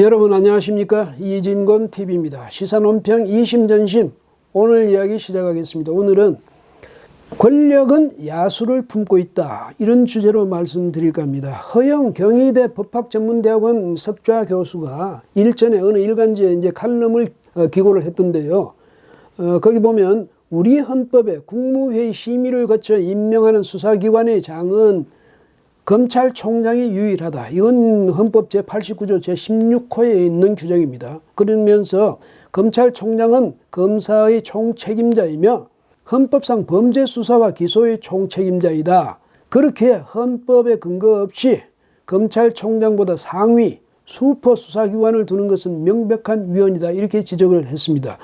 여러분 안녕하십니까 이진건 TV입니다. 시사논평 이심전심 오늘 이야기 시작하겠습니다. 오늘은 권력은 야수를 품고 있다 이런 주제로 말씀드릴까 합니다. 허영 경희대 법학전문대학원 석좌 교수가 일전에 어느 일간지에 이제 칼럼을 어, 기고를 했던데요. 어, 거기 보면 우리 헌법에 국무회의 심의를 거쳐 임명하는 수사기관의 장은 검찰총장이 유일하다. 이건 헌법 제89조 제16호에 있는 규정입니다. 그러면서 검찰총장은 검사의 총책임자이며 헌법상 범죄 수사와 기소의 총책임자이다. 그렇게 헌법에 근거 없이 검찰총장보다 상위 수퍼 수사기관을 두는 것은 명백한 위헌이다. 이렇게 지적을 했습니다.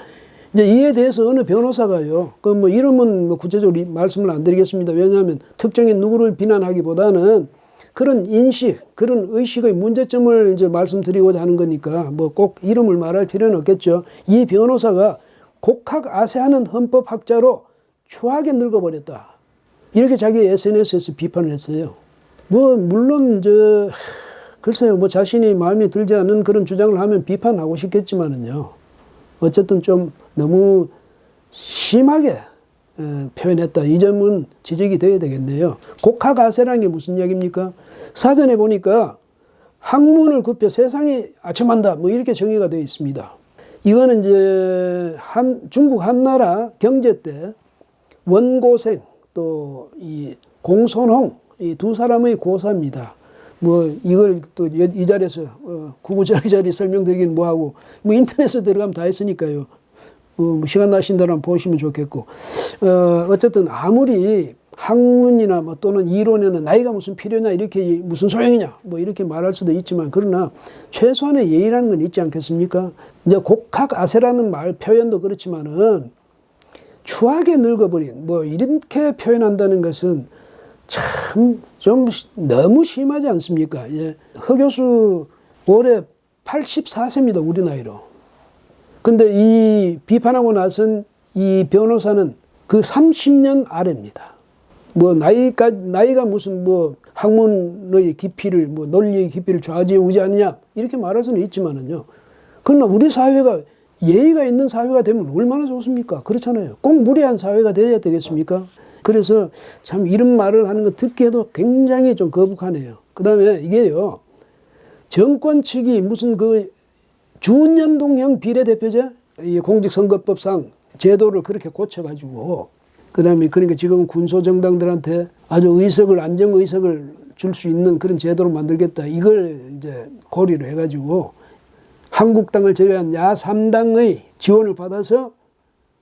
이제 이에 대해서 어느 변호사가요, 그 뭐 이름은 뭐 구체적으로 말씀을 안 드리겠습니다. 왜냐하면 특정인 누구를 비난하기보다는 그런 인식, 그런 의식의 문제점을 이제 말씀드리고자 하는 거니까 뭐 꼭 이름을 말할 필요는 없겠죠. 이 변호사가 곡학 아세하는 헌법학자로 추하게 늙어버렸다. 이렇게 자기 SNS에서 비판을 했어요. 뭐 물론 저 글쎄요, 뭐 자신이 마음에 들지 않는 그런 주장을 하면 비판하고 싶겠지만은요. 어쨌든 좀 너무 심하게 에, 표현했다. 이 점은 지적이 돼야 되겠네요. 곡하가세라는 게 무슨 이야기입니까? 사전에 보니까 학문을 굽혀 세상이 아첨한다. 뭐 이렇게 정의가 되어 있습니다. 이거는 이제 한 중국 한나라 경제 때 원고생 또 이 공손홍 이 두 사람의 고사입니다. 뭐 이걸 또 이 자리에서 어, 구구절절히 설명드리긴 뭐하고 뭐 인터넷에 들어가면 다 했으니까요. 어, 뭐 시간 나신다면 보시면 좋겠고 어, 어쨌든 아무리 학문이나 뭐 또는 이론에는 나이가 무슨 필요냐 이렇게 무슨 소용이냐 뭐 이렇게 말할 수도 있지만 그러나 최소한의 예의라는 건 있지 않겠습니까? 이제 곡학 아세라는 말 표현도 그렇지만은 추하게 늙어버린 뭐 이렇게 표현한다는 것은 참 좀 너무 심하지 않습니까? 예. 허 교수 올해 84세입니다. 우리 나이로. 근데 이 비판하고 나선 이 변호사는 그 30년 아래입니다. 뭐 나이가 나이가 무슨 뭐 학문의 깊이를 뭐 논리의 깊이를 좌지우지하느냐 이렇게 말할 수는 있지만은요. 그러나 우리 사회가 예의가 있는 사회가 되면 얼마나 좋습니까? 그렇잖아요. 꼭 무례한 사회가 되어야 되겠습니까? 그래서 참 이런 말을 하는 거 듣기에도 굉장히 좀 거북하네요. 그 다음에 이게요. 정권 측이 무슨 그 준연동형 비례대표제 이 공직선거법상 제도를 그렇게 고쳐가지고 그 다음에 그러니까 지금 군소정당들한테 아주 의석을 안정의석을 줄 수 있는 그런 제도를 만들겠다. 이걸 이제 고리로 해가지고 한국당을 제외한 야3당의 지원을 받아서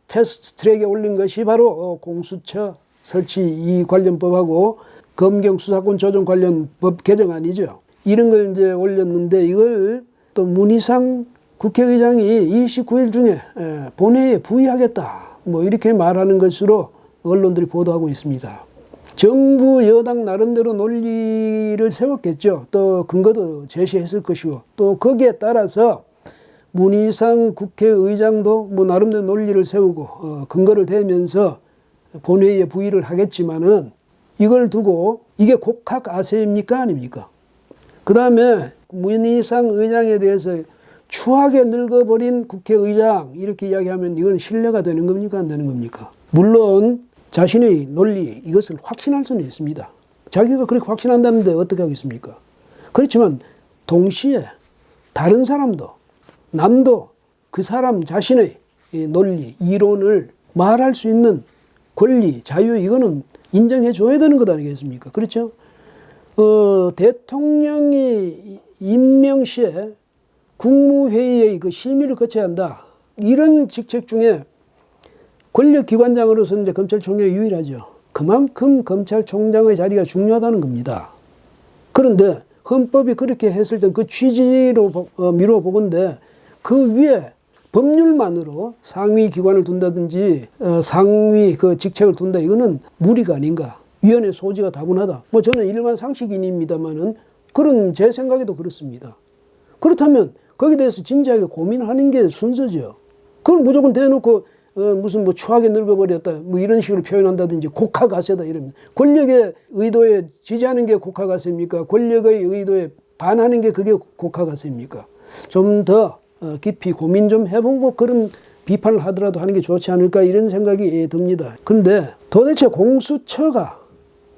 패스트 트랙에 올린 것이 바로 어, 공수처 설치 이 관련법하고 검경 수사권 조정 관련 법 개정안이죠. 이런 걸 이제 올렸는데 이걸 또 문희상 국회의장이 29일 중에 에, 본회의에 부의하겠다. 뭐 이렇게 말하는 것으로 언론들이 보도하고 있습니다. 정부 여당 나름대로 논리를 세웠겠죠. 또 근거도 제시했을 것이고 또 거기에 따라서 문희상 국회의장도 뭐 나름대로 논리를 세우고 어, 근거를 대면서 본회의에 부의를 하겠지만은 이걸 두고 이게 곡학 아세입니까 아닙니까? 그 다음에 문희상 의장에 대해서 추하게 늙어버린 국회의장 이렇게 이야기하면 이건 신뢰가 되는 겁니까 안 되는 겁니까? 물론 자신의 논리 이것을 확신할 수는 있습니다. 자기가 그렇게 확신한다는데 어떻게 하겠습니까? 그렇지만 동시에 다른 사람도 남도 그 사람 자신의 논리 이론을 말할 수 있는 권리, 자유 이거는 인정해 줘야 되는 것 아니겠습니까? 그렇죠? 어, 대통령이 임명 시에 국무회의의 그 심의를 거쳐야 한다. 이런 직책 중에 권력기관장으로서 이제 검찰총장이 유일하죠. 그만큼 검찰총장의 자리가 중요하다는 겁니다. 그런데 헌법이 그렇게 했을 때그 취지로 어, 미뤄 보건데 그 위에 법률만으로 상위 기관을 둔다든지 어, 상위 그 직책을 둔다 이거는 무리가 아닌가. 위원회 소지가 다분하다. 뭐 저는 일반 상식인입니다만은 그런 제 생각에도 그렇습니다. 그렇다면 거기에 대해서 진지하게 고민하는 게 순서죠. 그걸 무조건 대놓고 어, 무슨 뭐 추하게 늙어버렸다 뭐 이런 식으로 표현한다든지 곡하가세다 이러면 권력의 의도에 지지하는 게 곡하가세입니까? 권력의 의도에 반하는 게 그게 곡하가세입니까? 좀더 어, 깊이 고민 좀 해보고 그런 비판을 하더라도 하는 게 좋지 않을까 이런 생각이 예, 듭니다. 근데 도대체 공수처가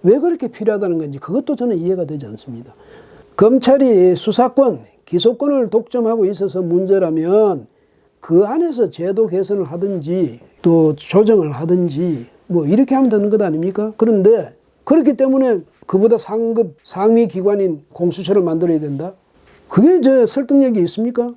왜 그렇게 필요하다는 건지 그것도 저는 이해가 되지 않습니다. 검찰이 수사권, 기소권을 독점하고 있어서 문제라면 그 안에서 제도 개선을 하든지 또 조정을 하든지 뭐 이렇게 하면 되는 것 아닙니까? 그런데 그렇기 때문에 그보다 상급 상위 기관인 공수처를 만들어야 된다. 그게 이제 설득력이 있습니까?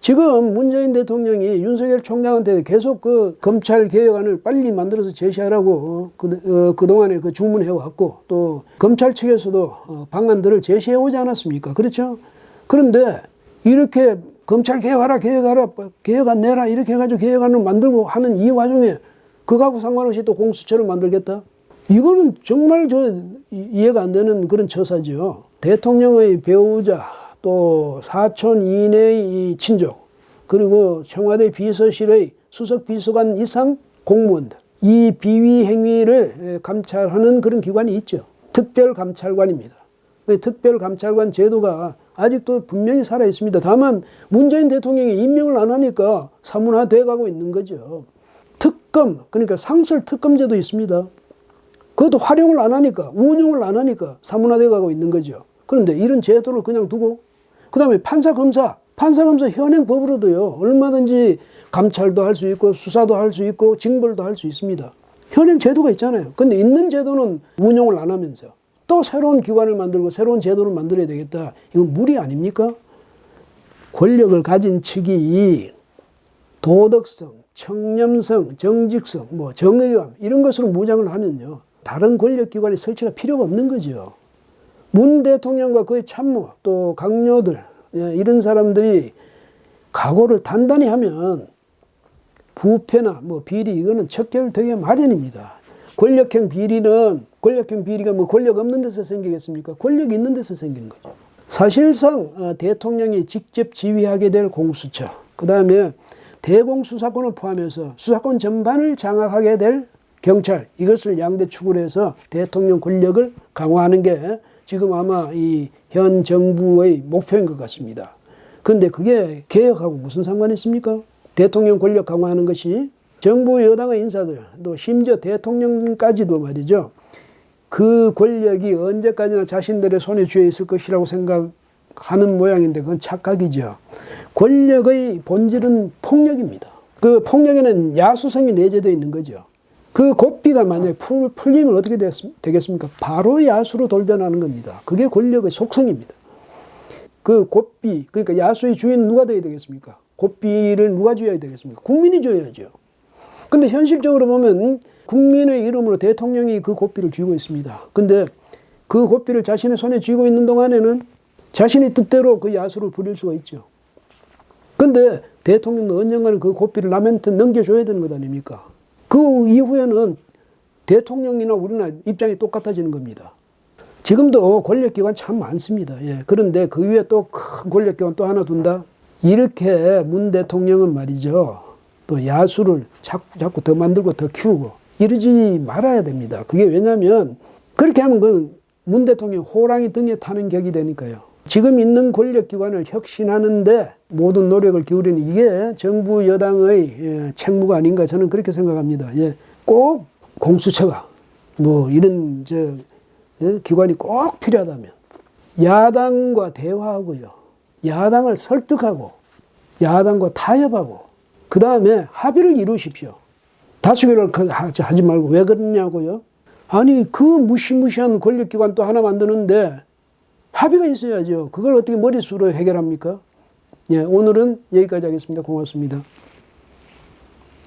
지금 문재인 대통령이 윤석열 총장한테 계속 그 검찰 개혁안을 빨리 만들어서 제시하라고 그, 어, 그동안에 그 주문해 왔고 또 검찰 측에서도 어, 방안들을 제시해 오지 않았습니까? 그렇죠? 그런데 이렇게 검찰 개혁하라, 개혁하라, 개혁안 내라 이렇게 해가지고 개혁안을 만들고 하는 이 와중에 그거하고 상관없이 또 공수처를 만들겠다? 이거는 정말 저 이- 이해가 안 되는 그런 처사죠. 대통령의 배우자 또 사촌 이내의 이 친족 그리고 청와대 비서실의 수석 비서관 이상 공무원들 이 비위 행위를 감찰하는 그런 기관이 있죠. 특별감찰관입니다. 그 특별감찰관 제도가 아직도 분명히 살아 있습니다. 다만 문재인 대통령이 임명을 안 하니까 사문화돼 가고 있는 거죠. 특검 그러니까 상설 특검제도 있습니다. 그것도 활용을 안 하니까 운용을 안 하니까 사문화돼 가고 있는 거죠. 그런데 이런 제도를 그냥 두고 그 다음에 판사 검사 판사 검사 현행 법으로도요 얼마든지 감찰도 할 수 있고 수사도 할 수 있고 징벌도 할 수 있습니다. 현행 제도가 있잖아요. 근데 있는 제도는 운용을 안 하면서 또 새로운 기관을 만들고 새로운 제도를 만들어야 되겠다. 이건 무리 아닙니까? 권력을 가진 측이 도덕성, 청렴성, 정직성, 뭐 정의감 이런 것으로 무장을 하면요. 다른 권력기관의 설치가 필요가 없는 거죠. 문 대통령과 그의 참모 또 강요들 예, 이런 사람들이 각오를 단단히 하면 부패나 뭐 비리 이거는 척결되게 마련입니다. 권력형 비리는 권력형 비리가 뭐 권력 없는 데서 생기겠습니까? 권력 있는 데서 생기는 거죠. 사실상 어, 대통령이 직접 지휘하게 될 공수처, 그 다음에 대공 수사권을 포함해서 수사권 전반을 장악하게 될 경찰 이것을 양대 축으로 해서 대통령 권력을 강화하는 게 지금 아마 이 현 정부의 목표인 것 같습니다. 그런데 그게 개혁하고 무슨 상관이 있습니까? 대통령 권력 강화하는 것이 정부 여당의 인사들 또 심지어 대통령까지도 말이죠. 그 권력이 언제까지나 자신들의 손에 쥐어 있을 것이라고 생각하는 모양인데 그건 착각이죠. 권력의 본질은 폭력입니다. 그 폭력에는 야수성이 내재되어 있는 거죠. 그 고삐가 만약에 풀, 풀리면 어떻게 됐, 되겠습니까? 바로 야수로 돌변하는 겁니다. 그게 권력의 속성입니다. 그 고삐, 그러니까 야수의 주인은 누가 되어야 되겠습니까? 고삐를 누가 쥐어야 되겠습니까? 국민이 쥐어야죠. 근데 현실적으로 보면 국민의 이름으로 대통령이 그 고삐를 쥐고 있습니다. 근데 그 고삐를 자신의 손에 쥐고 있는 동안에는 자신의 뜻대로 그 야수를 부릴 수가 있죠. 근데 대통령도 언젠가는 그 고삐를 남한테 넘겨줘야 되는 것 아닙니까? 그 이후에는 대통령이나 우리나 입장이 똑같아지는 겁니다. 지금도 권력기관 참 많습니다. 예. 그런데 그 위에 또 큰 권력기관 또 하나 둔다? 이렇게 문 대통령은 말이죠. 또 야수를 자꾸, 자꾸 더 만들고 더 키우고 이러지 말아야 됩니다. 그게 왜냐면 그렇게 하면 그 문 대통령 호랑이 등에 타는 격이 되니까요. 지금 있는 권력기관을 혁신하는데 모든 노력을 기울이는 이게 정부 여당의 예, 책무가 아닌가 저는 그렇게 생각합니다. 예, 꼭 공수처가 뭐 이런 저 예, 기관이 꼭 필요하다면 야당과 대화하고요. 야당을 설득하고 야당과 타협하고 그 다음에 합의를 이루십시오. 다수결을 그 하지 하지 말고 왜 그러냐고요? 아니 그 무시무시한 권력기관 또 하나 만드는데 합의가 있어야죠. 그걸 어떻게 머릿수로 해결합니까? 예, 오늘은 여기까지 하겠습니다. 고맙습니다.